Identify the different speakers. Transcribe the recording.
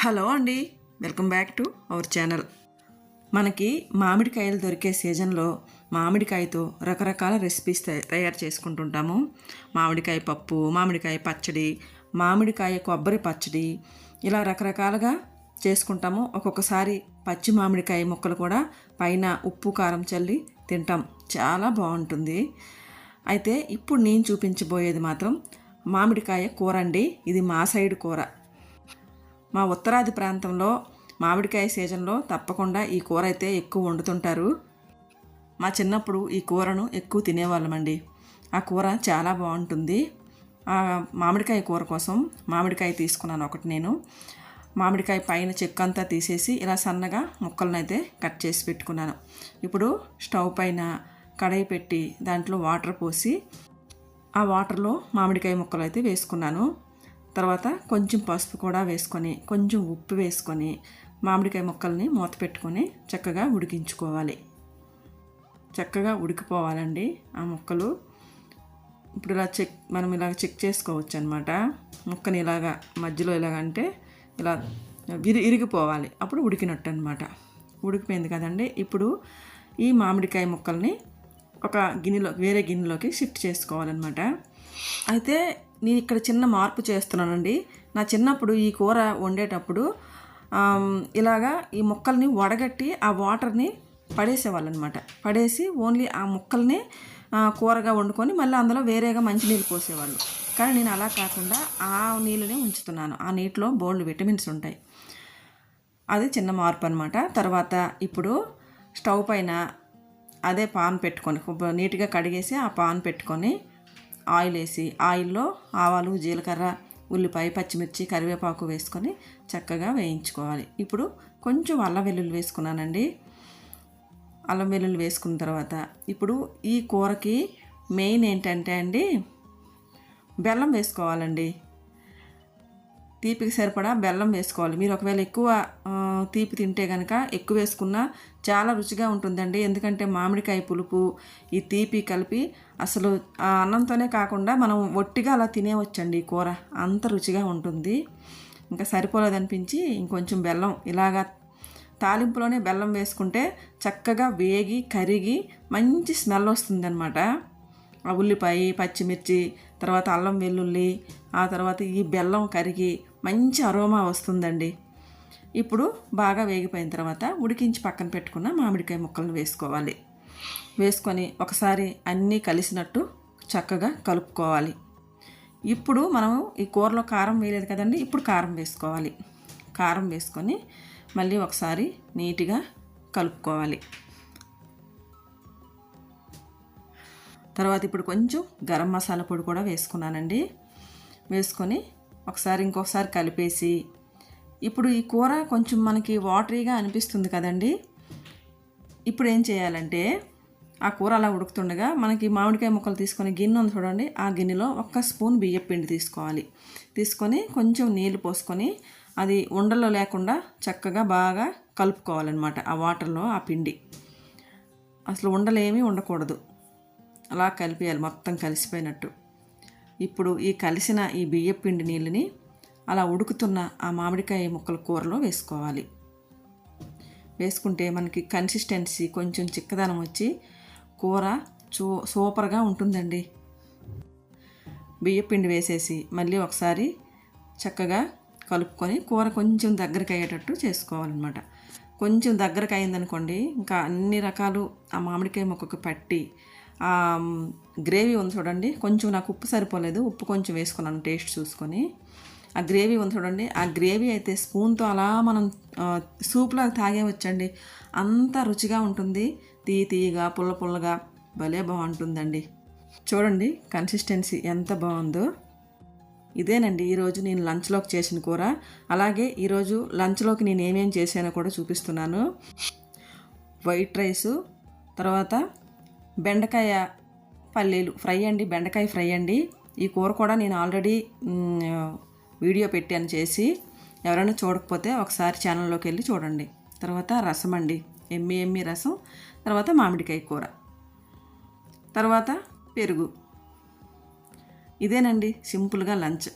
Speaker 1: Hello అండి. Welcome back to our channel. మనకి మామిడికాయలు దొరికే సీజన్లో మామిడికాయతో రకరకాల రెసిపీస్ తయ- తయారు చేసుకుంటుంటాము. మామిడికాయ పప్పు మామిడికాయ పచ్చడి మామిడికాయ కొబ్బరి పచ్చడి ఇలా రకరకాలుగా చేసుకుంటాము. ఒక్కొక్కసారి పచ్చి మామిడికాయ ముక్కలు కూడా పైన ఉప్పు కారం చల్లి తింటాం. చాలా బాగుంటుంది. అయితే ఇప్పుడు నేను చూపించబోయేది మాత్రం మామిడికాయ కూర అండి. ఇది మా సైడ్ కూర. మా ఉత్తరాది ప్రాంతంలో మామిడికాయ సీజన్లో తప్పకుండా ఈ కూర అయితే ఎక్కువ వండుతుంటారు. మా చిన్నప్పుడు ఈ కూరను ఎక్కువ తినేవాళ్ళమండి. ఆ కూర చాలా బాగుంటుంది. ఆ మామిడికాయ కూర కోసం మామిడికాయ తీసుకున్నాను ఒకటి నేను. మామిడికాయ పైన చెక్క అంతా తీసేసి ఇలా సన్నగా ముక్కలను అయితే కట్ చేసి పెట్టుకున్నాను. ఇప్పుడు స్టవ్ పైన కడాయి పెట్టి దాంట్లో వాటర్ పోసి ఆ వాటర్లో మామిడికాయ ముక్కలు అయితే వేసుకున్నాను. తర్వాత కొంచెం పసుపు కూడా వేసుకొని కొంచెం ఉప్పు వేసుకొని మామిడికాయ ముక్కల్ని మూత పెట్టుకొని చక్కగా ఉడికించుకోవాలి. చక్కగా ఉడికిపోవాలండి ఆ ముక్కలు. ఇప్పుడు ఇలా చెక్ మనం ఇలా చెక్ చేసుకోవచ్చు అనమాట ముక్కని ఇలాగా మధ్యలో ఇలాగంటే ఇలా విరి ఇరిగిపోవాలి. అప్పుడు ఉడికినట్టు అనమాట ఉడికిపోయింది కదండి. ఇప్పుడు ఈ మామిడికాయ ముక్కల్ని ఒక గిన్నెలో వేరే గిన్నెలోకి షిఫ్ట్ చేసుకోవాలన్నమాట అయితే నేను ఇక్కడ చిన్న మార్పు చేస్తున్నానండి. నా చిన్నప్పుడు ఈ కూర వండేటప్పుడు ఇలాగా ఈ ముక్కల్ని వడగట్టి ఆ వాటర్ని పడేసేవాళ్ళు అనమాట పడేసి ఓన్లీ ఆ ముక్కల్ని కూరగా వండుకొని మళ్ళీ అందులో వేరేగా మంచినీళ్ళు పోసేవాళ్ళు. కానీ నేను అలా కాకుండా ఆ నీళ్ళని ఉంచుతున్నాను. ఆ నీటిలో బోల్డ్ విటమిన్స్ ఉంటాయి. అది చిన్న మార్పు అనమాట తర్వాత ఇప్పుడు స్టవ్ పైన అదే పాన్ పెట్టుకొని నీట్గా కడిగేసి ఆ పాన్ పెట్టుకొని ఆయిల్ వేసి ఆయిల్లో ఆవాలు జీలకర్ర ఉల్లిపాయ పచ్చిమిర్చి కరివేపాకు వేసుకొని చక్కగా వేయించుకోవాలి. ఇప్పుడు కొంచెం అల్లం వెల్లుల్లి వేసుకున్నానండి. అల్లం వెల్లుల్లి వేసుకున్న తర్వాత ఇప్పుడు ఈ కూరకి మెయిన్ ఏంటంటే అండి బెల్లం వేసుకోవాలండి. తీపికి సరిపడా బెల్లం వేసుకోవాలి. మీరు ఒకవేళ ఎక్కువ తీపి తింటే కనుక ఎక్కువ వేసుకున్నా చాలా రుచిగా ఉంటుందండి. ఎందుకంటే మామిడికాయ పులుపు ఈ తీపి కలిపి అసలు ఆ అన్నంతోనే కాకుండా మనం ఒట్టిగా అలా తినేవచ్చండి ఈ కూర. అంత రుచిగా ఉంటుంది. ఇంకా సరిపోలేదనిపించి ఇంకొంచెం బెల్లం ఇలాగా తాలింపులోనే బెల్లం వేసుకుంటే చక్కగా వేగి కరిగి మంచి స్మెల్ వస్తుందన్నమాట. ఆ ఉల్లిపాయ పచ్చిమిర్చి తర్వాత అల్లం వెల్లుల్లి ఆ తర్వాత ఈ బెల్లం కరిగి మంచి అరోమా వస్తుందండి. ఇప్పుడు బాగా వేగిపోయిన తర్వాత ఉడికించి పక్కన పెట్టుకున్న మామిడికాయ ముక్కలను వేసుకోవాలి. వేసుకొని ఒకసారి అన్నీ కలిసినట్టు చక్కగా కలుపుకోవాలి. ఇప్పుడు మనం ఈ కూరలో కారం వేయలేదు కదండి ఇప్పుడు కారం వేసుకోవాలి. కారం వేసుకొని మళ్ళీ ఒకసారి నీట్గా కలుపుకోవాలి. తర్వాత ఇప్పుడు కొంచెం గరం మసాలా పొడి కూడా వేసుకున్నానండి. వేసుకొని ఒకసారి ఇంకొకసారి కలిపేసి. ఇప్పుడు ఈ కూర కొంచెం మనకి వాటరీగా అనిపిస్తుంది కదండి. ఇప్పుడు ఏం చేయాలంటే ఆ కూర అలా ఉడుకుతుండగా మనకి మామిడికాయ ముక్కలు తీసుకొని గిన్నె ఉంది చూడండి. ఆ గిన్నెలో ఒక్క స్పూన్ బియ్యం పిండి తీసుకోవాలి. తీసుకొని కొంచెం నీళ్ళు పోసుకొని అది ఉండలో లేకుండా చక్కగా బాగా కలుపుకోవాలన్నమాట ఆ వాటర్లో ఆ పిండి. అసలు ఉండలేమీ ఉండకూడదు. అలా కలిపేయాలి మొత్తం కలిసిపోయినట్టు. ఇప్పుడు ఈ కలిసిన ఈ బియ్యపిండి నీళ్ళని అలా ఉడుకుతున్న ఆ మామిడికాయ ముక్కల కూరలో వేసుకోవాలి. వేసుకుంటే మనకి కన్సిస్టెన్సీ కొంచెం చిక్కదనం వచ్చి కూర చూ సూపర్గా ఉంటుందండి. బియ్యపిండి వేసేసి మళ్ళీ ఒకసారి చక్కగా కలుపుకొని కూర కొంచెం దగ్గరికి అయ్యేటట్టు చేసుకోవాలన్నమాట. కొంచెం దగ్గరకు అయిందనుకోండి ఇంకా అన్ని రకాలు ఆ మామిడికాయ ముక్కకు పట్టి గ్రేవీ ఉంది చూడండి. కొంచెం నాకు ఉప్పు సరిపోలేదు. ఉప్పు కొంచెం వేసుకున్నాను టేస్ట్ చూసుకొని. ఆ గ్రేవీ ఉంది చూడండి. ఆ గ్రేవీ అయితే స్పూన్తో అలా మనం సూప్లో తాగేవచ్చండి అంత రుచిగా ఉంటుంది. తీయ తీయగా పుల్ల పుల్లగా భలే బాగుంటుందండి. చూడండి కన్సిస్టెన్సీ ఎంత బాగుందో. ఇదేనండి ఈరోజు నేను లంచ్లోకి చేసిన కూర. అలాగే ఈరోజు లంచ్లోకి నేను ఏమేం చేశానో కూడా చూపిస్తున్నాను. వైట్ రైసు తర్వాత బెండకాయ పల్లీలు ఫ్రై అండి బెండకాయ ఫ్రై అండి. ఈ కూర కూడా నేను ఆల్రెడీ వీడియో పెట్టాను చేసి ఎవరైనా చూడకపోతే ఒకసారి ఛానల్లోకి వెళ్ళి చూడండి. తర్వాత రసం అండి ఎమ్మి ఎమ్మి రసం తర్వాత మామిడికాయ కూర. తర్వాత పెరుగు. ఇదేనండి సింపుల్గా లంచ్.